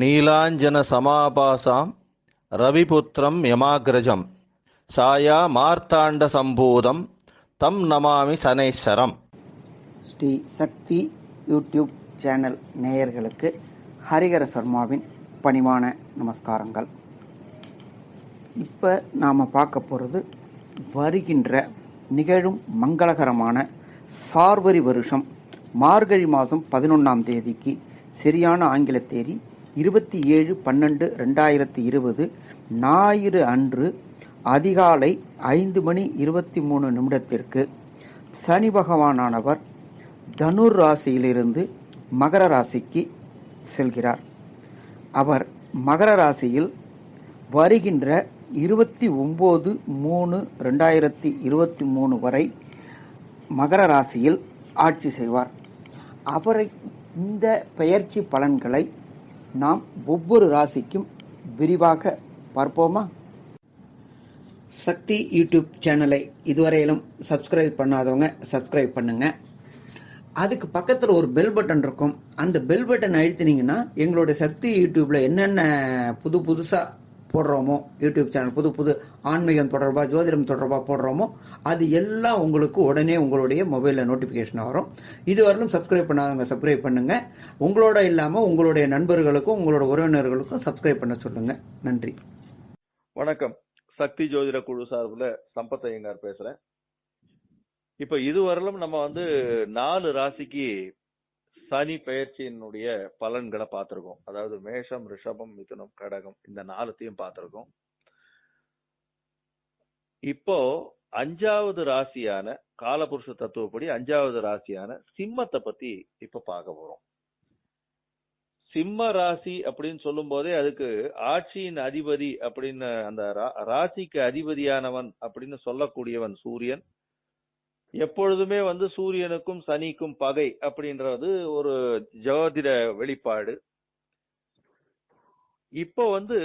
நீலாஞ்சன சமாபாசாம் ரவிபுத்திரம் யமாகிரஜம் சாயா மார்த்தாண்ட சம்போதம் தம் நமாமி சனேஸ்வரம். ஸ்ரீ சக்தி யூடியூப் சேனல் நேயர்களுக்கு ஹரிஹர சர்மாவின் பணிவான நமஸ்காரங்கள். இப்போ நாம் பார்க்க போகிறது வருகின்ற நிகழும் மங்களகரமான சார்வரி வருஷம் மார்கழி மாதம் பதினொன்றாம் தேதிக்கு சரியான ஆங்கில தேதி இருபத்தி ஏழு பன்னெண்டு ரெண்டாயிரத்தி இருபது ஞாயிறு அன்று அதிகாலை ஐந்து மணி இருபத்தி மூணு நிமிடத்திற்கு சனி பகவானானவர் தனுர் ராசியிலிருந்து மகர ராசிக்கு செல்கிறார். அவர் மகர ராசியில் வருகின்ற இருபத்தி ஒம்பது மூணு ரெண்டாயிரத்தி இருபத்தி மூணு வரை மகர ராசியில் ஆட்சி செய்வார். அவரை இந்த பெயர்ச்சி பலன்களை நாம் ஒவ்வொரு ராசிக்கும் விரிவாக பார்ப்போமா? சக்தி யூடியூப் சேனலை இதுவரையிலும் சப்ஸ்கிரைப் பண்ணாதவங்க சப்ஸ்கிரைப் பண்ணுங்க. அதுக்கு பக்கத்தில் ஒரு பெல் பட்டன் இருக்கும். அந்த பெல் பட்டன் அழுத்தினீங்கன்னா எங்களுடைய சக்தி யூடியூப்ல என்னென்ன புது புதுசாக போடுறோமோ? யூடியூப் சேனல் புது புது ஆன்மீகம் தொடர்பாக ஜோதிடம் தொடர்பாக போடுறோமோ? அது எல்லாம் உங்களுக்கு உடனே உங்களுடைய மொபைலில் நோட்டிஃபிகேஷன் வரும். இதுவரையிலும் சப்ஸ்கிரைப் பண்ணாதவங்க சப்ஸ்கிரைப் பண்ணுங்கள் உங்களோட இல்லாமல் உங்களுடைய நண்பர்களுக்கும் உங்களோட உறவினர்களுக்கும் சப்ஸ்கிரைப் பண்ண சொல்லுங்கள் நன்றி. வணக்கம். சக்தி ஜோதிட குழு சார்பில் சம்பத் ஐயங்கார் பேசுகிறேன் இப்போ இதுவரையிலும் நம்ம வந்து நாலு ராசிக்கு சனி பெயர்ச்சியினுடைய பலன்களை பார்த்திருக்கோம். அதாவது மேஷம் ரிஷபம் மிதுனம் கடகம் இந்த நாலுத்தையும் பார்த்திருக்கோம். இப்போ அஞ்சாவது ராசியான காலபுருஷ தத்துவப்படி அஞ்சாவது ராசியான சிம்மத்தை பத்தி இப்ப பார்க்க போறோம். சிம்ம ராசி அப்படின்னு சொல்லும் போதே அதுக்கு ஆட்சியின் அதிபதி அப்படின்னு அந்த ரா- ராசிக்கு அதிபதியானவன் அப்படின்னு சொல்லக்கூடியவன் சூரியன். எப்பொழுதுமே வந்து சூரியனுக்கும் சனிக்கும் பகை அப்படின்றது ஒரு ஜோதிட வெளிப்பாடு. இப்போ வந்து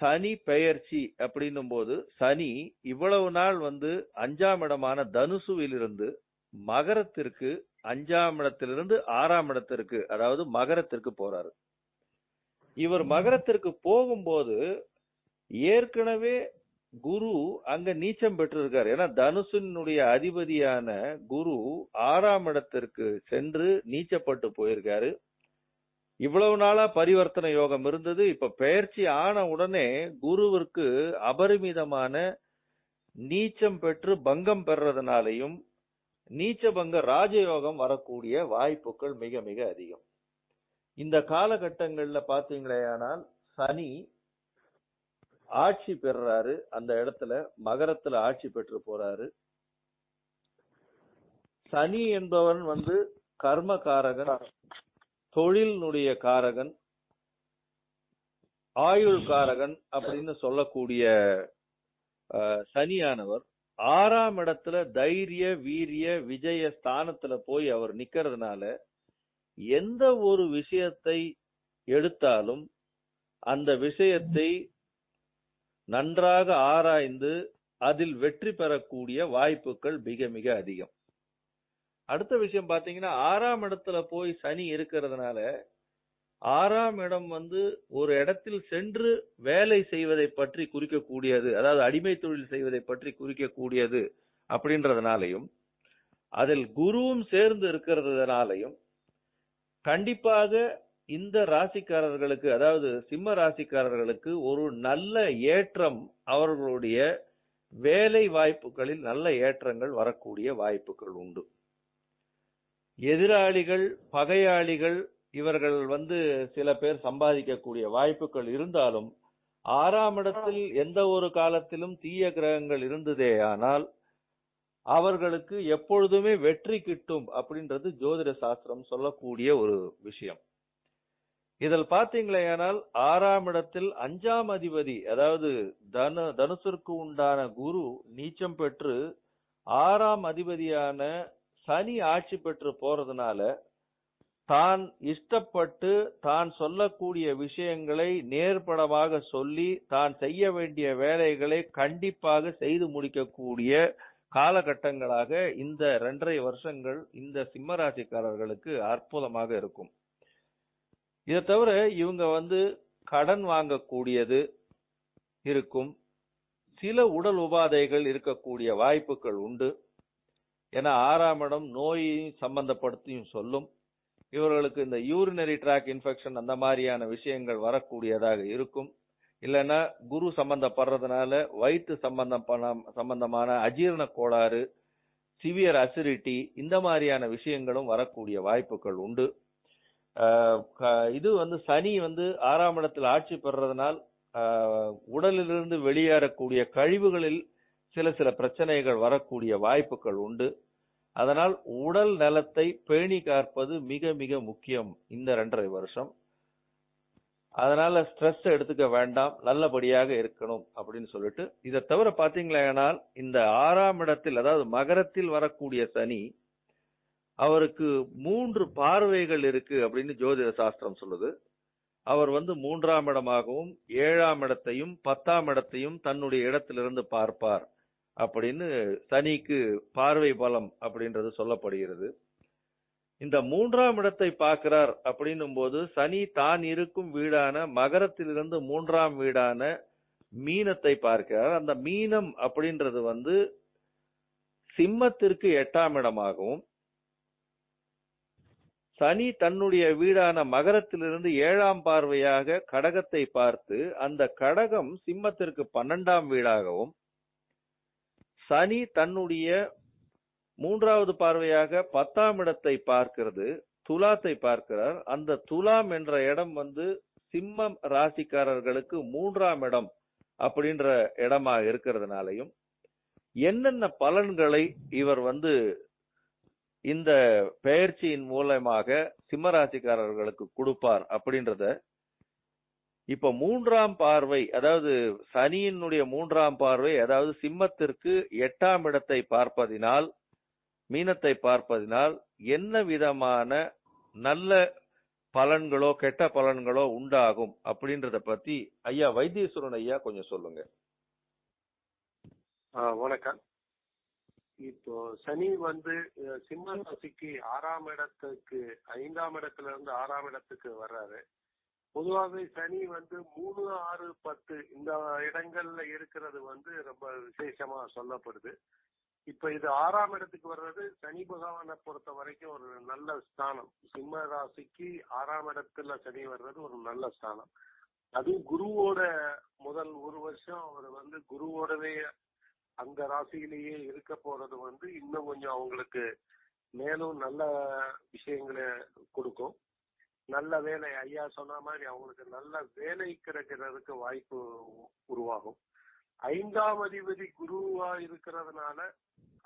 சனி பெயர்ச்சி அப்படின்னும் போது சனி இவ்வளவு நாள் வந்து அஞ்சாம் இடமான தனுசுவிலிருந்து மகரத்திற்கு அஞ்சாம் இடத்திலிருந்து ஆறாம் இடத்திற்கு அதாவது மகரத்திற்கு போறாரு. இவர் மகரத்திற்கு போகும்போது ஏற்கனவே குரு அங்க நீச்சம் பெற்றிருக்காரு. ஏன்னா தனுசினுடைய அதிபதியான குரு ஆறாம் இடத்திற்கு சென்று நீச்சப்பட்டு போயிருக்காரு. இவ்வளவு நாளா பரிவர்த்தனை யோகம் இருந்தது. இப்ப பெயர்ச்சி ஆன உடனே குருவிற்கு அபரிமிதமான நீச்சம் பெற்று பங்கம் பெறதுனாலையும் நீச்ச பங்க ராஜயோகம் வரக்கூடிய வாய்ப்புகள் மிக மிக அதிகம். இந்த காலகட்டங்கள்ல பாத்தீங்களேயானால் சனி ஆட்சி பெறுறாரு. அந்த இடத்துல மகரத்துல ஆட்சி பெற்று போறாரு. சனி என்பவன் வந்து கர்ம காரகன் தொழிலினுடைய காரகன் ஆயுள் காரகன் அப்படின்னு சொல்லக்கூடிய சனியானவர். ஆறாம் இடத்துல தைரிய வீரிய விஜய ஸ்தானத்துல போய் அவர் நிக்கிறதுனால எந்த ஒரு விஷயத்தை எடுத்தாலும் அந்த விஷயத்தை நன்றாக ஆராய்ந்து அதில் வெற்றி பெறக்கூடிய வாய்ப்புகள் மிக மிக அதிகம். அடுத்த விஷயம் பாத்தீங்கன்னா ஆறாம் இடத்துல போய் சனி இருக்கிறதுனால ஆறாம் இடம் வந்து ஒரு இடத்தில் சென்று வேலை செய்வதை பற்றி குறிக்கக்கூடியது அதாவது அடிமை தொழில் செய்வதை பற்றி குறிக்கக்கூடியது அப்படின்றதுனாலையும் அதில் குருவும் சேர்ந்து இருக்கிறதுனாலையும் கண்டிப்பாக இந்த ராசிக்காரர்களுக்கு அதாவது சிம்ம ராசிக்காரர்களுக்கு ஒரு நல்ல ஏற்றம் அவர்களுடைய வேலை வாய்ப்புகளில் நல்ல ஏற்றங்கள் வரக்கூடிய வாய்ப்புகள் உண்டு. எதிராளிகள் பகையாளிகள் இவர்கள் வந்து சில பேர் சம்பாதிக்கக்கூடிய வாய்ப்புகள் இருந்தாலும் ஆறாம் இடத்தில் எந்த ஒரு காலத்திலும் தீய கிரகங்கள் இருந்ததே ஆனால் அவர்களுக்கு எப்பொழுதுமே வெற்றி கிட்டும் அப்படின்றது ஜோதிட சாஸ்திரம் சொல்லக்கூடிய ஒரு விஷயம். இதில் பார்த்தீங்களேயானால் ஆறாம் இடத்தில் அஞ்சாம் அதிபதி அதாவது தனு தனுசிற்கு உண்டான குரு நீச்சம் பெற்று ஆறாம் அதிபதியான சனி ஆட்சி பெற்று போறதுனால தான் இஷ்டப்பட்டு தான் சொல்லக்கூடிய விஷயங்களை நேர்படமாக சொல்லி தான் செய்ய வேண்டிய வேலைகளை கண்டிப்பாக செய்து முடிக்கக்கூடிய காலகட்டங்களாக இந்த இரண்டரை வருஷங்கள் இந்த சிம்மராசிக்காரர்களுக்கு அற்புதமாக இருக்கும். இதை தவிர இவங்க வந்து கடன் வாங்கக்கூடியது இருக்கும். சில உடல் உபாதைகள் இருக்கக்கூடிய வாய்ப்புகள் உண்டு. ஏன்னா ஆறாம் இடம் நோய் சம்பந்தப்படுத்தியும் சொல்லும். இவர்களுக்கு இந்த யூரினரி ட்ராக் இன்ஃபெக்ஷன் அந்த மாதிரியான விஷயங்கள் வரக்கூடியதாக இருக்கும். இல்லைன்னா குரு சம்பந்தப்படுறதுனால வயிற்று சம்பந்தம் பண்ண- சம்பந்தமான அஜீரண கோளாறு சிவியர் அசிடிட்டி இந்த மாதிரியான விஷயங்களும் வரக்கூடிய வாய்ப்புகள் உண்டு. இது வந்து சனி வந்து ஆறாம் இடத்தில் ஆட்சி பெறுறதுனால் உடலிலிருந்து வெளியேறக்கூடிய கழிவுகளில் சில சில பிரச்சனைகள் வரக்கூடிய வாய்ப்புகள் உண்டு. அதனால் உடல் நலத்தை பேணி காப்பது மிக மிக முக்கியம் இந்த ரெண்டரை வருஷம். அதனால ஸ்ட்ரெஸ் எடுத்துக்க வேண்டாம் நல்லபடியாக இருக்கணும் அப்படின்னு சொல்லிட்டு. இதை தவிர பாத்தீங்களேனால் இந்த ஆறாம் இடத்தில் அதாவது மகரத்தில் வரக்கூடிய சனி அவருக்கு மூன்று பார்வைகள் இருக்கு அப்படின்னு ஜோதிட சாஸ்திரம் சொல்லுது. அவர் வந்து மூன்றாம் இடமாகவும் ஏழாம் இடத்தையும் பத்தாம் இடத்தையும் தன்னுடைய இடத்திலிருந்து பார்ப்பார் அப்படின்னு சனிக்கு பார்வை பலம் அப்படின்றது சொல்லப்படுகிறது. இந்த மூன்றாம் இடத்தை பார்க்கிறார் அப்படின்னும் போது சனி தான் இருக்கும் வீடான மகரத்திலிருந்து மூன்றாம் வீடான மீனத்தை பார்க்கிறார். அந்த மீனம் அப்படின்றது வந்து சிம்மத்திற்கு எட்டாம் இடமாகவும் சனி தன்னுடைய வீடான மகரத்திலிருந்து ஏழாம் பார்வையாக கடகத்தை பார்த்து அந்த கடகம் சிம்மத்திற்கு பன்னெண்டாம் வீடாகவும் சனி தன்னுடைய மூன்றாவது பார்வையாக பத்தாம் இடத்தை பார்க்கிறது துலாத்தை பார்க்கிறார். அந்த துலாம் என்ற இடம் வந்து சிம்மம் ராசிக்காரர்களுக்கு மூன்றாம் இடம் அப்படின்ற இடமா இருக்கிறதுனாலையும் என்னென்ன பலன்களை இவர் வந்து இந்த பெயர்ச்சியின் மூலமாக சிம்மராசிக்காரர்களுக்கு கொடுப்பார் அப்படின்றத இப்ப மூன்றாம் பார்வை அதாவது சனியினுடைய மூன்றாம் பார்வை அதாவது சிம்மத்திற்கு எட்டாம் இடத்தை பார்ப்பதினால் மீனத்தை பார்ப்பதினால் என்ன விதமான நல்ல பலன்களோ கெட்ட பலன்களோ உண்டாகும் அப்படின்றத பத்தி ஐயா வைத்தீஸ்வரன் ஐயா கொஞ்சம் சொல்லுங்க. வணக்கம். இப்போ சனி வந்து சிம்ம ராசிக்கு ஆறாம் இடத்துக்கு ஐந்தாம் இடத்துல இருந்து ஆறாம் இடத்துக்கு வர்றாரு. பொதுவாகவே சனி வந்து மூணு ஆறு பத்து இந்த இடங்கள்ல இருக்கிறது வந்து ரொம்ப விசேஷமா சொல்லப்படுது. இப்ப இது ஆறாம் இடத்துக்கு வர்றது சனி பகவானை பொறுத்த வரைக்கும் ஒரு நல்ல ஸ்தானம். சிம்ம ராசிக்கு ஆறாம் இடத்துல சனி வர்றது ஒரு நல்ல ஸ்தானம். அது குருவோட முதல் ஒரு வருஷம் அவர் வந்து குருவோடவே அந்த ராசியிலேயே இருக்க போறது வந்து இன்னும் கொஞ்சம் அவங்களுக்கு மேலும் நல்ல விஷயங்களை கொடுக்கும். நல்ல வேலை ஐயா சொன்ன மாதிரி அவங்களுக்கு நல்ல வேலை கிடைக்கிறதுக்கு வாய்ப்பு உருவாகும். ஐந்தாம் அதிபதி குருவா இருக்கிறதுனால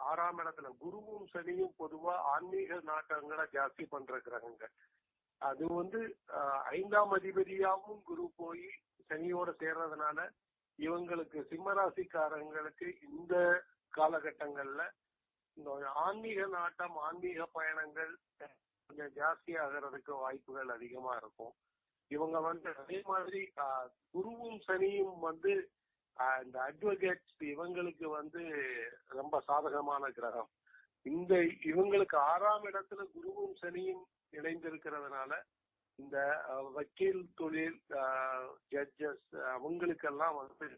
ஆறாம் இடத்துல குருவும் சனியும் பொதுவா ஆன்மீக நாட்டங்களை ஜாஸ்தி பண்ற கிரகங்கள் அது வந்து ஆஹ், ஐந்தாம் அதிபதியாகவும் குரு போய் சனியோட சேர்றதுனால இவங்களுக்கு சிம்மராசிக்காரங்களுக்கு இந்த காலகட்டங்கள்ல இந்த ஆன்மீக நாட்டம் ஆன்மீக பயணங்கள் கொஞ்சம் ஜாஸ்தி ஆகிறதுக்கு வாய்ப்புகள் அதிகமா இருக்கும். இவங்க வந்து அதே மாதிரி ஆஹ், குருவும் சனியும் வந்து இந்த அட்வொகேட் இவங்களுக்கு வந்து ரொம்ப சாதகமான கிரகம். இந்த இவங்களுக்கு ஆறாம் இடத்துல குருவும் சனியும் இணைந்திருக்கிறதுனால இந்த வக்கீல் தொழில் ஜட்ஜஸ் அவங்களுக்கெல்லாம் வந்து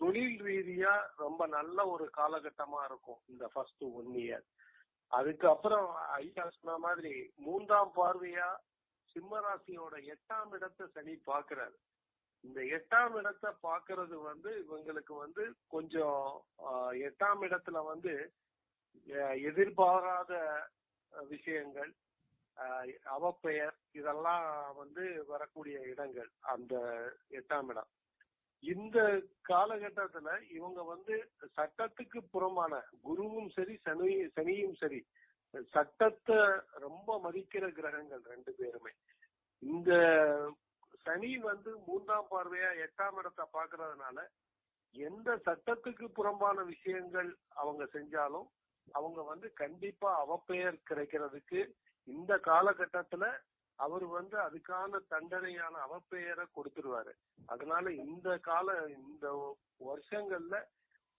தொழில் ரீதியா ரொம்ப நல்ல ஒரு காலகட்டமா இருக்கும் இந்த ஃபர்ஸ்ட் ஒன் இயர் அதுக்கப்புறம் ஐயா சொன்ன மாதிரி மூன்றாம் பார்வையா சிம்மராசியோட எட்டாம் இடத்தை சனி பாக்குறாரு இந்த எட்டாம் இடத்தை பாக்குறது வந்து இவங்களுக்கு வந்து கொஞ்சம் எட்டாம் இடத்துல வந்து எதிர்பாராத விஷயங்கள் அவப்பெயர் இதெல்லாம் வந்து வரக்கூடிய இடங்கள் அந்த எட்டாம் இடம். இந்த காலகட்டத்துல இவங்க வந்து சட்டத்துக்கு புறமான குருவும் சரி சனி சனியும் சரி சட்டத்தை ரொம்ப மதிக்கிற கிரகங்கள் ரெண்டு பேருமே. இந்த சனி வந்து மூன்றாம் பார்வையா எட்டாம் இடத்தை பாக்குறதுனால எந்த சட்டத்துக்கு புறம்பான விஷயங்கள் அவங்க செஞ்சாலும் அவங்க வந்து கண்டிப்பா அவப்பெயர் கிடைக்கிறதுக்கு இந்த காலகட்டத்துல அவர் வந்து அதுக்கான தண்டனையான அவப்பெயரை கொடுத்துருவாரு. அதனால இந்த கால இந்த வருஷங்கள்ல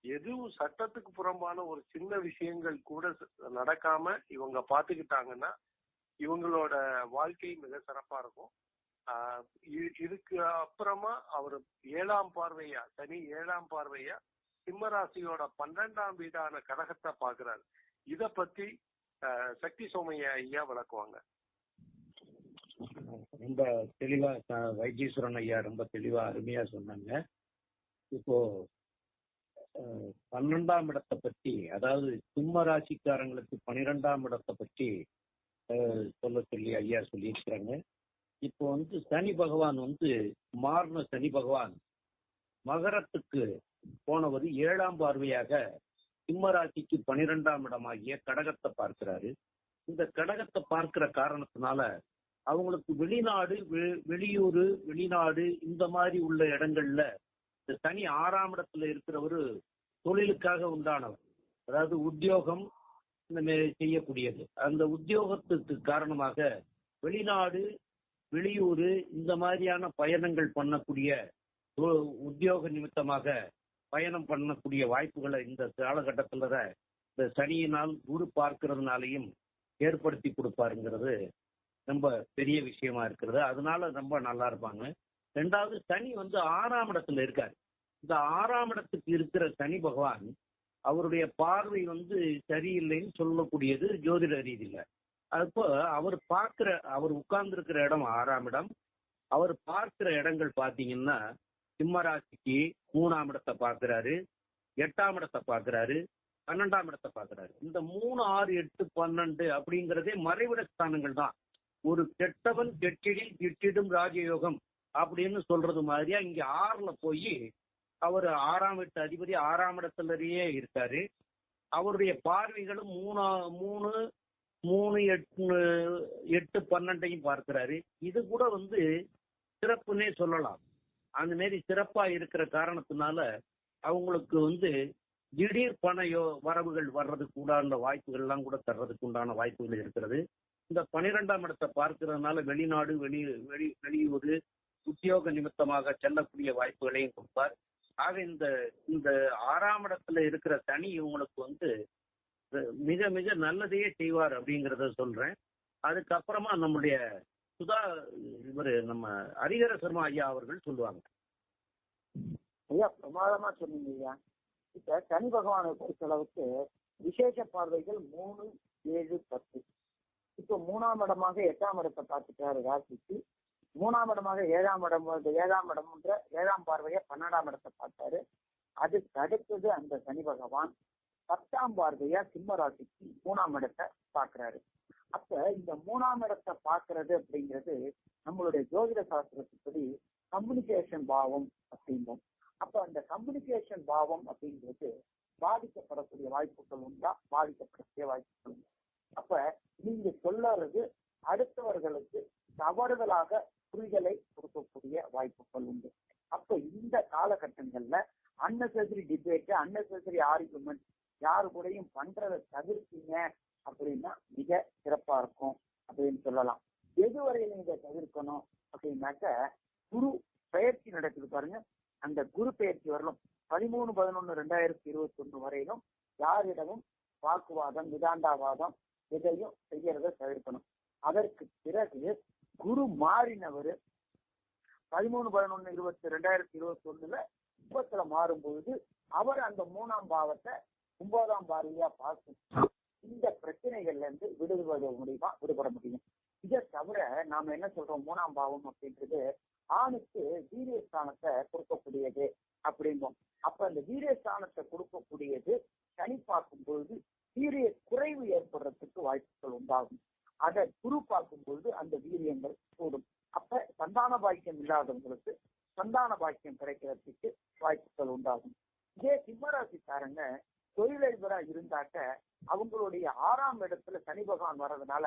எதுவும் சட்டத்துக்கு புறம்பான ஒரு சின்ன விஷயங்கள் கூட நடக்காம இவங்க பாத்துக்கிட்டாங்கன்னா இவங்களோட வாழ்க்கை மிக சிறப்பா இருக்கும். ஆஹ் இதுக்கு அப்புறமா அவர் ஏழாம் பார்வையா சனி ஏழாம் பார்வையா சிம்மராசியோட பன்னெண்டாம் வீடான கடகத்தை பாக்குறாரு. இத பத்தி சக்தி சோமைய ஐயா விளக்குவாங்க ரொம்ப தெளிவா வைத்தீஸ்வரன் ஐயா ரொம்ப தெளிவா அருமையா சொன்னாங்க. இப்போ பன்னெண்டாம் இடத்தை பத்தி அதாவது சிம்ம ராசிக்காரங்களுக்கு பனிரெண்டாம் இடத்தை பற்றி அஹ், சொல்ல சொல்லி ஐயா சொல்லியிருக்கிறாங்க. இப்போ வந்து சனி பகவான் வந்து மாறின சனி பகவான் மகரத்துக்கு போனவர் ஏழாம் பார்வையாக சிம்ம ராசிக்கு பனிரெண்டாம் இடமாகிய கடகத்தை பார்க்கிறாரு. இந்த கடகத்தை பார்க்கிற காரணத்தினால அவங்களுக்கு வெளிநாடு வெ- வெளியூரு வெளிநாடு இந்த மாதிரி உள்ள இடங்கள்ல இந்த சனி ஆறாம் இடத்துல இருக்கிறவரு தொழிலுக்காக உண்டானவர். அதாவது உத்தியோகம் இந்த மாதிரி செய்யக்கூடியது. அந்த உத்தியோகத்துக்கு காரணமாக வெளிநாடு வெளியூரு இந்த மாதிரியான பயணங்கள் பண்ணக்கூடிய உத்தியோக நிமித்தமாக பயணம் பண்ணக்கூடிய வாய்ப்புகளை இந்த காலகட்டத்துல இந்த சனியினால் குரு பார்க்கிறதுனாலையும் ஏற்படுத்தி கொடுப்பாருங்கிறது ரொம்ப பெரிய விஷயமா இருக்கிறது. அதனால ரொம்ப நல்லா இருப்பாங்க. ரெண்டாவது சனி வந்து ஆறாம் இடத்துல இருக்காரு. இந்த ஆறாம் இடத்துக்கு இருக்கிற சனி பகவான் அவருடைய பார்வை வந்து சரியில்லைன்னு சொல்லக்கூடியது ஜோதிட ரீதியில. அப்போ அவர் பார்க்கிற அவர் உட்கார்ந்து இருக்கிற இடம் ஆறாம் இடம். அவர் பார்க்கிற இடங்கள் பாத்தீங்கன்னா சிம்மராசிக்கு மூணாம் இடத்தை பாக்குறாரு எட்டாம் இடத்தை பாக்குறாரு பன்னெண்டாம் இடத்தை பாக்குறாரு இந்த மூணு ஆறு எட்டு பன்னெண்டு அப்படிங்கிறதே மறைவிட ஸ்தானங்கள் தான். ஒரு கெட்டவன் கெட்டிடில் கிட்டிடும் ராஜயோகம் அப்படின்னு சொல்றது மாதிரியா இங்க ஆறுல போய் அவர் ஆறாம் எட்டு அதிபதி ஆறாம் இடத்துலயே இருக்காரு. அவருடைய பார்வைகளும் மூணா மூணு மூணு எட்டு எட்டு பன்னெண்டையும் பார்க்கிறாரு. இது கூட வந்து சிறப்புன்னே சொல்லலாம். அந்த மாரி சிறப்பா இருக்கிற காரணத்தினால அவங்களுக்கு வந்து திடீர் பண வரவுகள் வர்றதுக்கு உண்டான வாய்ப்புகள் எல்லாம் கூட தர்றதுக்கு உண்டான வாய்ப்புகள் இருக்கிறது. இந்த பனிரெண்டாம் இடத்தை பார்க்கறதுனால வெளிநாடு வெளி வெளி வெளியூர் உத்தியோக நிமித்தமாக செல்லக்கூடிய வாய்ப்புகளையும் கொடுப்பார். ஆக இந்த இந்த ஆறாம் இடத்துல இருக்கிற தனி இவங்களுக்கு வந்து மிக மிக நல்லதையே செய்வார் அப்படிங்கிறத சொல்றேன். அதுக்கப்புறமா நம்முடைய சுதா இவரு நம்ம ஹரிஹர சர்மா ஐயா அவர்கள் சொல்லுவாங்க. ஐயா பிரமாதமா சொன்னீங்க ஐயா. இப்ப சனி பகவானை பொறுத்தளவுக்கு விசேஷ பார்வைகள் மூணு ஏழு பத்து. இப்ப மூணாம் இடமாக எட்டாம் இடத்தை பார்த்துட்டாரு ராசிக்கு. மூணாம் இடமாக ஏழாம் இடம் ஏழாம் இடம்ன்ற ஏழாம் பார்வையை பன்னெண்டாம் இடத்தை பார்த்தாரு. அது தடுத்தது அந்த சனி பகவான் பத்தாம் பார்வையா சிம்ம ராசிக்கு மூணாம் இடத்தை பாக்குறாரு அப்ப இந்த மூணாம் இடத்தை பாக்குறது அப்படிங்கிறது நம்மளுடைய ஜோதிட சாஸ்திரத்துப்படி கம்யூனிகேஷன் பாவம் அப்படிம்போம். அப்ப அந்த கம்யூனிகேஷன் பாவம் அப்படிங்கிறது பாதிக்கப்படக்கூடிய வாய்ப்புகள் உண்டா? பாதிக்கப்படக்கூடிய வாய்ப்புகள் உண்டா? அப்ப நீங்க சொல்லறது அடுத்தவர்களுக்கு தவறுதலாக புரிதலை கொடுக்கக்கூடிய வாய்ப்புகள் உண்டு. அப்ப இந்த காலகட்டங்கள்ல அன்னெசரி டிபேட் அன்னெசரி ஆர்குமெண்ட் யாரு கூடயும் பண்றதை தவிர்த்தீங்க அப்படின்னா மிக சிறப்பா இருக்கும் அப்படின்னு சொல்லலாம். எதுவரையில நீங்க தவிர்க்கணும் அப்படின்னாக்க குரு பயிற்சி நடக்குது பாருங்க. அந்த குரு பயிற்சி வரலும் பதிமூணு பதினொன்னு ரெண்டாயிரத்தி இருபத்தி ஒண்ணு வரையிலும் யாரிடமும் வாக்குவாதம் விதாண்டாவாதம் எதையும் செய்யறத தவிர்க்கணும். அதற்கு பிறகு குரு மாறினவர் பதிமூணு பதினொன்னு இருபத்தி ரெண்டாயிரத்தி இருபத்தி ஒண்ணுல கும்பத்துல மாறும்பொழுது அவர் அந்த மூணாம் பாவத்தை ஒன்பதாம் பார்வையா பார்க்கும். இந்த பிரச்சனைகள்ல இருந்து விடுபட முடியுமா? விடுபட முடியும். இதை தவிர நாம என்ன சொல்றோம்? மூணாம் பாவம் அப்படின்றது ஆணுக்கு வீரியஸ்தானத்தை கொடுக்கக்கூடியது அப்படிம்போம். அப்ப அந்த வீரியஸ்தானத்தை கொடுக்கக்கூடியது சனி பார்க்கும் பொழுது வீரிய குறைவு ஏற்படுறதுக்கு வாய்ப்புகள் உண்டாகும். அதை குரு பார்க்கும் பொழுது அந்த வீரியங்கள் கூடும். அப்ப சந்தான பாக்கியம் இல்லாதவங்களுக்கு சந்தான பாக்கியம் கிடைக்கிறதுக்கு வாய்ப்புகள் உண்டாகும். இதே சிம்மராசிக்காரங்க தொழிலதிபரா இருந்தாக்க அவங்களுடைய ஆறாம் இடத்துல சனி பகவான் வர்றதுனால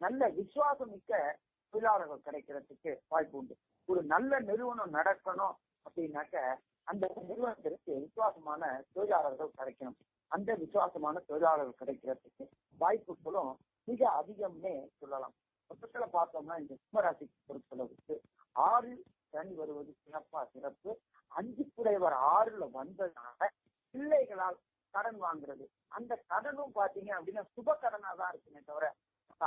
நல்ல விசுவாசம் மிக்க தொழிலாளர்கள் கிடைக்கிறதுக்கு வாய்ப்பு உண்டு. ஒரு நல்ல நிறுவனம் நடக்கணும் அப்படின்னாக்க அந்த நிறுவனத்திற்கு விசுவாசமான தொழிலாளர்கள் கிடைக்கணும். அந்த விசுவாசமான தொழிலாளர்கள் கிடைக்கிறதுக்கு வாய்ப்புகளும் மிக அதிகம்னே சொல்லலாம். மொத்தத்துல பார்த்தோம்னா இந்த சிம்மராசிக்கு பொறுத்தளவுக்கு ஆறு சனி வருவது சிறப்பா சிறப்பு. அஞ்சு குறைவர் ஆறுல வந்ததுனால பிள்ளைகளால் கடன் வாங்குறது. அந்த கடனும் பாத்தீங்க அப்படின்னா சுப கடனா தான் இருக்குமே தவிர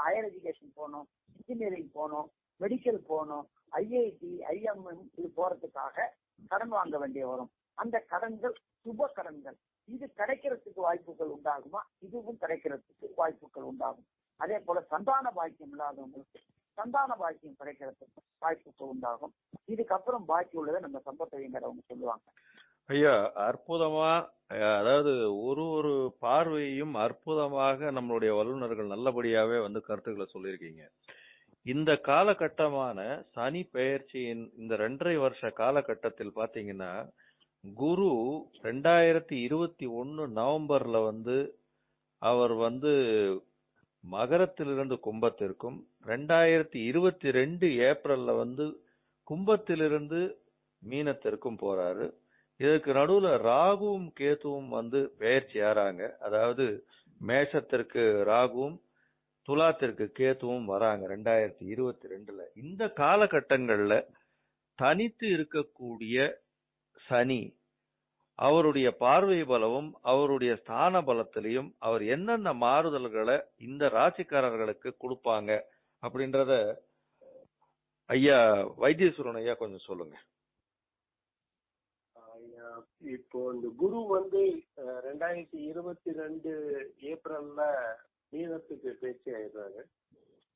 ஹையர் எஜுகேஷன் போகணும் இன்ஜினியரிங் போகணும் மெடிக்கல் போகணும் ஐஐடி ஐஎம்எம் இது போறதுக்காக கடன் வாங்க வேண்டிய வரும். அந்த கடன்கள் சுப கடன்கள். இது கிடைக்கிறதுக்கு வாய்ப்புகள் உண்டாகுமா? இதுவும் கிடைக்கிறதுக்கு வாய்ப்புகள் உண்டாகும். அதே போல சந்தான பாக்கியம் இல்லாதவங்களுக்கு சந்தான பாக்கியம் கிடைக்கிறதுக்கு வாய்ப்புகள் உண்டாகும். இதுக்கப்புறம் பாக்கி உள்ளதை நம்ம சம்பத்தைங்கிறவங்க சொல்லுவாங்க. ஐயா அற்புதமா அதாவது ஒரு ஒரு பார்வையையும் அற்புதமாக நம்மளுடைய வல்லுநர்கள் நல்லபடியாவே வந்து கருத்துக்களை சொல்லியிருக்கீங்க. இந்த காலகட்டமான சனி பெயர்ச்சியின் இந்த ரெண்டரை வருஷ காலகட்டத்தில் பாத்தீங்கன்னா குரு ரெண்டாயிரத்தி இருபத்தி ஒன்னு நவம்பர்ல வந்து அவர் வந்து மகரத்திலிருந்து கும்பத்திற்கும் ரெண்டாயிரத்தி இருபத்தி ரெண்டு ஏப்ரல்ல வந்து கும்பத்திலிருந்து மீனத்திற்கும் போறாரு. இதுக்கு நடுவுல ராகுவும் கேதுவும் வந்து பெயர்ச்சி ஆறாங்க. அதாவது மேஷத்திற்கு ராகுவும் துலாத்திற்கு கேதுவும் வராங்க ரெண்டாயிரத்தி இருபத்தி ரெண்டுல. இந்த காலகட்டங்கள்ல தனித்து இருக்கக்கூடிய சனி அவருடைய பார்வை பலமும் அவருடைய ஸ்தான பலத்திலையும் அவர் என்னென்ன மாறுதல்களை இந்த ராசிக்காரர்களுக்கு கொடுப்பாங்க அப்படின்றத ஐயா வைத்தீஸ்வரன் ஐயா கொஞ்சம் சொல்லுங்க. இப்போ இந்த குரு வந்து ரெண்டாயிரத்தி இருபத்தி ரெண்டு ஏப்ரல்ல மீனத்துக்கு பேச்சு ஆயிடுறாரு.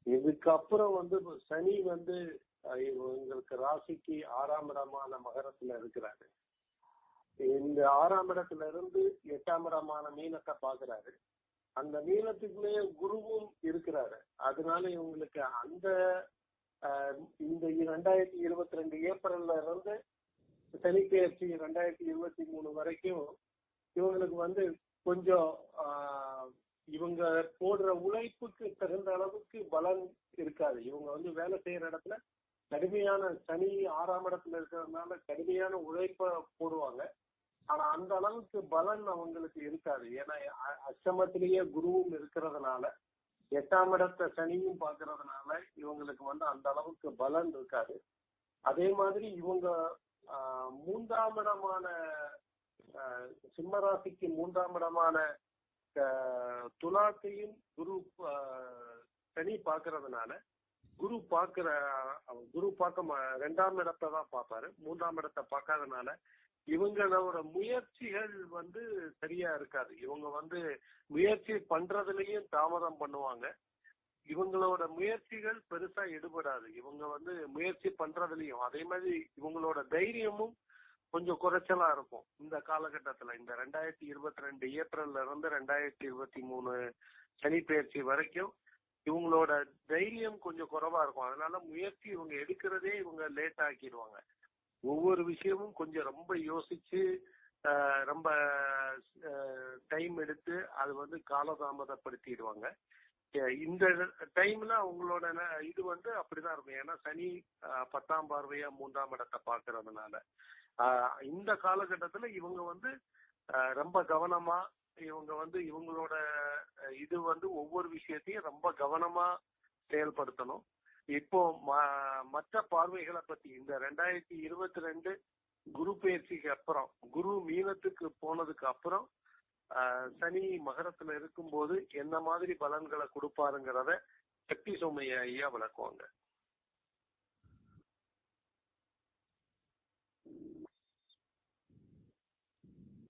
இதுக்கப்புறம் வந்து சனி வந்து எங்களுக்கு ராசிக்கு ஆறாம் இடமான மகரத்துல இருக்கிறாரு. இந்த ஆறாம் இடத்துல இருந்து எட்டாம் இடமான மீனத்தை பாக்குறாரு. அந்த மீனத்துக்குள்ளேயே குருவும் இருக்கிறாரு. அதனால இவங்களுக்கு அந்த இந்த ரெண்டாயிரத்தி இருபத்தி ரெண்டு ஏப்ரல்ல இருந்து சனிப்பெயர்ச்சி ரெண்டாயிரத்தி இருபத்தி மூணு வரைக்கும் இவங்களுக்கு வந்து கொஞ்சம் ஆஹ், இவங்க போடுற உழைப்புக்கு தகுந்த அளவுக்கு பலன் இருக்காது. இவங்க வந்து வேலை செய்யற இடத்துல கடுமையான சனி ஆறாம் இடத்துல இருக்கிறதுனால கடுமையான உழைப்ப போடுவாங்க. ஆனா அந்த அளவுக்கு பலன் அவங்களுக்கு இருக்காது. ஏன்னா அ- அஷ்டமத்திலேயே குருவும் இருக்கிறதுனால எட்டாம் இடத்த சனியும் பாக்குறதுனால இவங்களுக்கு வந்து அந்த அளவுக்கு பலன் இருக்காது. அதே மாதிரி இவங்க மூன்றாம் இடமான ஆஹ், மூன்றாம் இடமான ஆஹ், துலாத்தையும் குரு ஆஹ், சனி பார்க்கறதுனால குரு பாக்குற குரு பார்க்க ரெண்டாம் இடத்தை தான் பார்ப்பாரு. மூன்றாம் இடத்தை பார்க்காதனால இவங்களோட முயற்சிகள் வந்து சரியா இருக்காது. இவங்க வந்து முயற்சி பண்றதுலயும் தாமதம் பண்ணுவாங்க. இவங்களோட முயற்சிகள் பெருசா எடுபடாது. இவங்க வந்து முயற்சி பண்றதுலயும் அதே மாதிரி இவங்களோட தைரியமும் கொஞ்சம் குறைச்சலா இருக்கும். இந்த காலகட்டத்துல இந்த ரெண்டாயிரத்தி இருபத்தி ரெண்டு ஏப்ரல்ல இருந்து ரெண்டாயிரத்தி இருபத்தி மூணு சனி பெயர்ச்சி வரைக்கும் இவங்களோட தைரியம் கொஞ்சம் குறைவா இருக்கும். அதனால முயற்சி இவங்க எடுக்கிறதே இவங்க லேட் ஆக்கிடுவாங்க. ஒவ்வொரு விஷயமும் கொஞ்சம் ரொம்ப யோசிச்சு ரொம்ப டைம் எடுத்து அது வந்து காலதாமதப்படுத்திடுவாங்க. இந்த டைம்ல அவங்களோட ந- இது வந்து அப்படிதான் இருக்கும். ஏன்னா சனி பத்தாம் பார்வையா மூன்றாம் இடத்தை பாக்குறதுனால இந்த காலகட்டத்துல இவங்க வந்து ஆஹ், ரொம்ப கவனமா இவங்க வந்து இவங்களோட இது வந்து ஒவ்வொரு விஷயத்தையும் ரொம்ப கவனமா செயல்படுத்தணும். இப்போ ம- மற்ற பார்வைகளை பத்தி இந்த ரெண்டாயிரத்தி இருபத்தி ரெண்டு குரு பயிற்சிக்கு அப்புறம் குரு மீனத்துக்கு போனதுக்கு அப்புறம் சனி மகரத்துல இருக்கும்போது என்ன மாதிரி பலன்களை கொடுப்பாருங்கிறத சக்தி சோமைய ஐயா விளக்குவாங்க.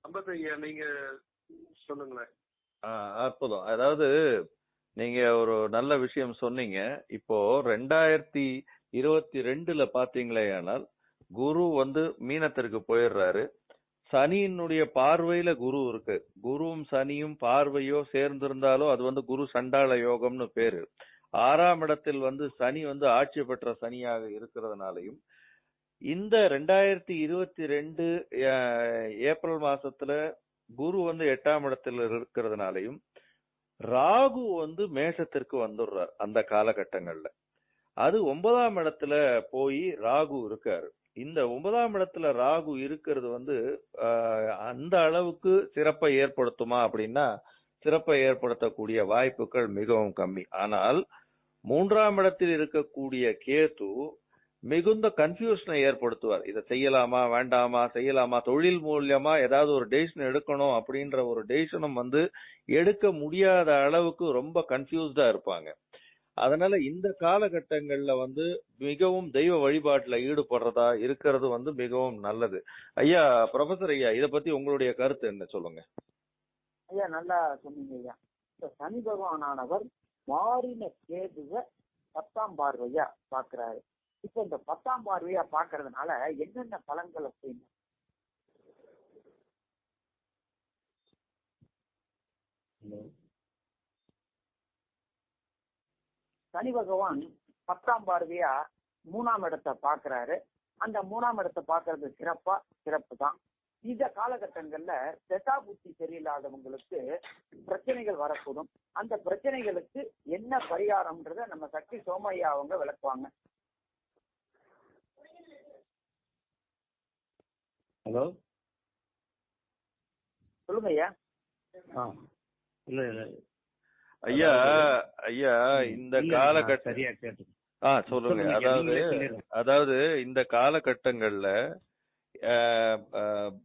அம்பத் ஐயா நீங்க சொல்லுங்களேன். அற்புதம். அதாவது நீங்க ஒரு நல்ல விஷயம் சொன்னீங்க. இப்போ ரெண்டாயிரத்தி இருபத்தி ரெண்டுல பாத்தீங்களே ஆனால் குரு வந்து மீனத்திற்கு போயிடுறாரு. சனியினுடைய பார்வையில குரு இருக்கு. குருவும் சனியும் பார்வையோ சேர்ந்திருந்தாலோ அது வந்து குரு சண்டாள யோகம்னு பேரு. ஆறாம் இடத்தில் வந்து சனி வந்து ஆட்சி பெற்ற சனியாக இருக்கிறதுனாலையும் இந்த ரெண்டாயிரத்தி இருபத்தி ரெண்டு ஏப்ரல் மாசத்துல குரு வந்து எட்டாம் இடத்துல இருக்கிறதுனாலையும் ராகு வந்து மேஷத்திற்கு வந்துடுறார் அந்த காலகட்டங்கள்ல. அது ஒன்பதாம் இடத்துல போய் ராகு இருக்காரு. இந்த ஒன்பதாம் இடத்துல ராகு இருக்கிறது வந்து அந்த அளவுக்கு சிறப்பை ஏற்படுத்துமா அப்படின்னா சிறப்பை ஏற்படுத்தக்கூடிய வாய்ப்புகள் மிகவும் கம்மி. ஆனால் மூன்றாம் இடத்தில் இருக்கக்கூடிய கேது மிகுந்த கன்ஃபியூஷனை ஏற்படுத்துவார். இதை செய்யலாமா வேண்டாமா செய்யலாமா தொழில் மூலியமா ஏதாவது ஒரு டெசிஷன் எடுக்கணும் அப்படின்ற ஒரு டெசிஷனும் வந்து எடுக்க முடியாத அளவுக்கு ரொம்ப கன்ஃபியூஸ்டா இருப்பாங்க. அதனால இந்த காலகட்டங்கள்ல வந்து மிகவும் தெய்வ வழிபாட்டுல ஈடுபடுறதா இருக்கிறது வந்து மிகவும் நல்லது. ஐயா ப்ரொஃபசர் ஐயா இத பத்தி உங்களுடைய கருத்து என்ன சொல்லுங்க? ஐயா நல்லா சொன்னீங்க ஐயா. இந்த சனி பகவானானவர் மாறின கேதுவ பத்தாம் பார்வையா பாக்குறாரு இப்ப இந்த பத்தாம் பார்வையா பாக்குறதுனால என்னென்ன பலன்கள் அப்படின்னு? சனி பகவான் பத்தாம் பார்வையா மூணாம் இடத்தை பாக்குறாரு அந்த மூணாம் இடத்தை பாக்குறது சிறப்பா சிறப்பு தான். இந்த காலகட்டங்கள்ல தசா புத்தி சரியில்லாதவங்களுக்கு பிரச்சனைகள் வரக்கூடும். அந்த பிரச்சனைகளுக்கு என்ன பரிகாரம்ன்றத நம்ம சக்தி சோமையா அவங்க விளக்குவாங்க. ஹலோ? சொல்லுங்க ஐயா. இல்ல. ஐயா ஐயா இந்த இல்ல, காலகட்ட நான் சரியா கேட்டு ஆ சொல்லுங்க. அதாவது. அதாவது இந்த காலகட்டங்கள்ல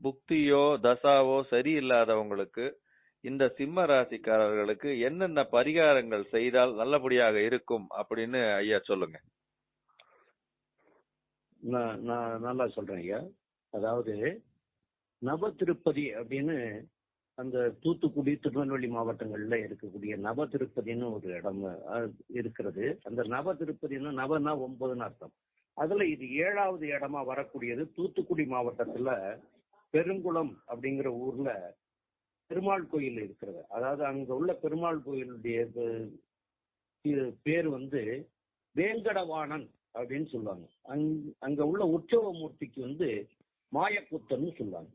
புக்தியோ தசாவோ சரியில்லாதவங்களுக்கு இந்த சிம்ம ராசிக்காரர்களுக்கு என்னென்ன பரிகாரங்கள் செய்தால் நல்லபடியாக இருக்கும் அப்படின்னு ஐயா சொல்லுங்க. நான் நான் நல்லா சொல்றேன் ஐயா. அதாவது நவ திருப்பதி அப்படின்னு அந்த தூத்துக்குடி திருநெல்வேலி மாவட்டங்கள்ல இருக்கக்கூடிய நவ திருப்பதின்னு ஒரு இடம் இருக்கிறது. அந்த நவ திருப்பதினு நவனா ஒன்பதுன்னு அர்த்தம். அதுல இது ஏழாவது இடமா வரக்கூடியது தூத்துக்குடி மாவட்டத்துல பெருங்குளம் அப்படிங்கிற ஊர்ல பெருமாள் கோயில் இருக்கிறது. அதாவது அங்க உள்ள பெருமாள் கோயிலுடைய பேர் வந்து வேங்கடவாணன் அப்படின்னு சொல்லுவாங்க. அங்- அங்க உள்ள உற்சவ மூர்த்திக்கு வந்து மாயக்கூத்தன்னு சொல்லுவாங்க.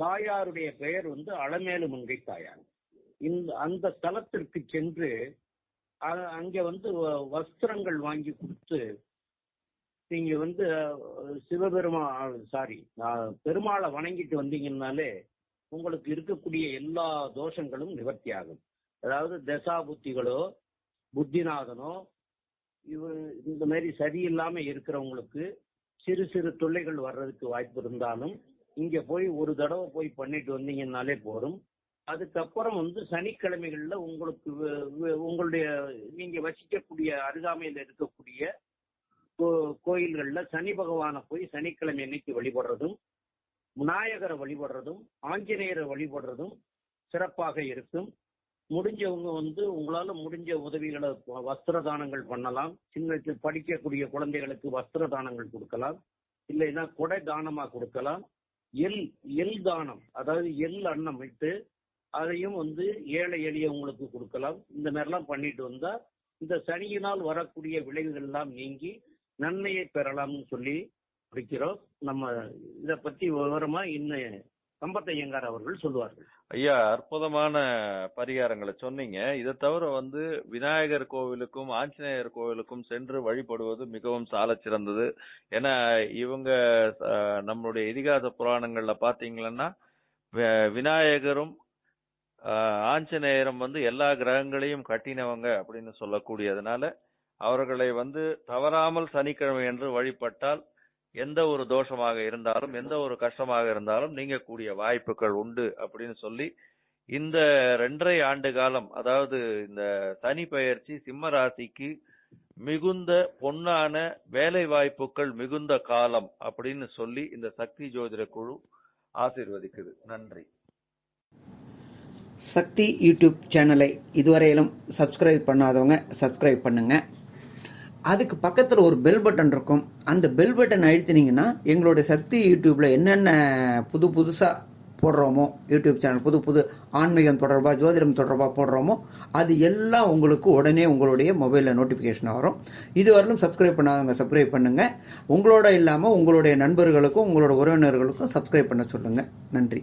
தாயாருடைய பெயர் வந்து அலமேலு மங்கை தாயார். இந்த அந்த ஸ்தலத்திற்கு சென்று அ- அங்க வந்து வ- வஸ்திரங்கள் வாங்கி கொடுத்து நீங்க வந்து சிவபெருமா சாரி பெருமாளை வணங்கிட்டு வந்தீங்கன்னாலே உங்களுக்கு இருக்கக்கூடிய எல்லா தோஷங்களும் நிவர்த்தி ஆகும் அதாவது தசா புத்திகளோ புத்திநாதனோ இவ இந்த மாதிரி சரியில்லாம இருக்கிறவங்களுக்கு சிறு சிறு தொல்லைகள் வர்றதுக்கு வாய்ப்பு இருந்தாலும் இங்க போய் ஒரு தடவை போய் பண்ணிட்டு வந்தீங்கன்னாலே போதும். அதுக்கப்புறம் வந்து சனிக்கிழமைகள்ல உங்களுக்கு உங்களுடைய நீங்க வசிக்கக்கூடிய அருகாமையில் இருக்கக்கூடிய கோ- கோயில்கள்ல சனி பகவானை போய் சனிக்கிழமை அன்னைக்கு வழிபடுறதும் விநாயகரை வழிபடுறதும் ஆஞ்சநேயரை வழிபடுறதும் சிறப்பாக இருக்கும். முடிஞ்சவங்க வந்து உங்களால முடிஞ்ச உதவிகளை வஸ்திர தானங்கள் பண்ணலாம். சின்ன படிக்கக்கூடிய குழந்தைகளுக்கு வஸ்திர தானங்கள் கொடுக்கலாம். இல்லைன்னா கொடை தானமா கொடுக்கலாம். எல் எல் தானம் அதாவது எல் அன்னம் விட்டு அதையும் வந்து ஏழை எளியவங்களுக்கு கொடுக்கலாம். இந்த மாதிரிலாம் பண்ணிட்டு வந்தா இந்த சனியினால் வரக்கூடிய விளைவுகள் எல்லாம் நீங்கி நன்மையை பெறலாம்னு சொல்லி படிக்கிறோம் நம்ம இத பத்தி விவரமா இன்னும் சம்பத்தையங்கார் அவர்கள் சொல்லுவார்கள். ஐயா அற்புதமான பரிகாரங்களை சொன்னீங்க. இதை தவிர வந்து விநாயகர் கோவிலுக்கும் ஆஞ்சநேயர் கோவிலுக்கும் சென்று வழிபடுவது மிகவும் சால சிறந்தது. ஏன்னா இவங்க நம்மளுடைய இதிகாச புராணங்கள்ல பாத்தீங்கன்னா விநாயகரும் ஆஞ்சநேயரும் வந்து எல்லா கிரகங்களையும் கட்டினவங்க அப்படின்னு சொல்லக்கூடியதுனால அவர்களை வந்து தவறாமல் சனிக்கிழமை என்று வழிபட்டால் எந்த ஒரு தோஷமாக இருந்தாலும் எந்த ஒரு கஷ்டமாக இருந்தாலும் நீங்கக்கூடிய வாய்ப்புகள் உண்டு அப்படின்னு சொல்லி இந்த ரெண்டரை ஆண்டு காலம் அதாவது இந்த சனி பயிற்சி சிம்ம ராசிக்கு மிகுந்த பொன்னான வேலை வாய்ப்புகள் மிகுந்த காலம் அப்படின்னு சொல்லி இந்த சக்தி ஜோதிட குழு ஆசிர்வதிக்குது. நன்றி. சக்தி யூடியூப் சேனலை இதுவரையிலும் சப்ஸ்கிரைப் பண்ணாதவங்க சப்ஸ்கிரைப் பண்ணுங்க. அதுக்கு பக்கத்தில் ஒரு பெல் பட்டன் இருக்கும். அந்த பெல் பட்டன் அழுத்தினீங்கன்னா எங்களுடைய சக்தி யூடியூப்பில் என்னென்ன புது புதுசாக போடுறோமோ யூடியூப் சேனல் புது புது ஆன்மீகம் தொடர்பாக ஜோதிடம் தொடர்பாக போடுறோமோ அது எல்லாம் உங்களுக்கு உடனே உங்களுடைய மொபைலில் நோட்டிஃபிகேஷன் வரும். இதுவரையிலும் சப்ஸ்கிரைப் பண்ணாதவங்க சப்ஸ்கிரைப் பண்ணுங்கள் உங்களோட இல்லாமல் உங்களுடைய நண்பர்களுக்கும் உங்களோட உறவினர்களுக்கும் சப்ஸ்கிரைப் பண்ண சொல்லுங்கள் நன்றி.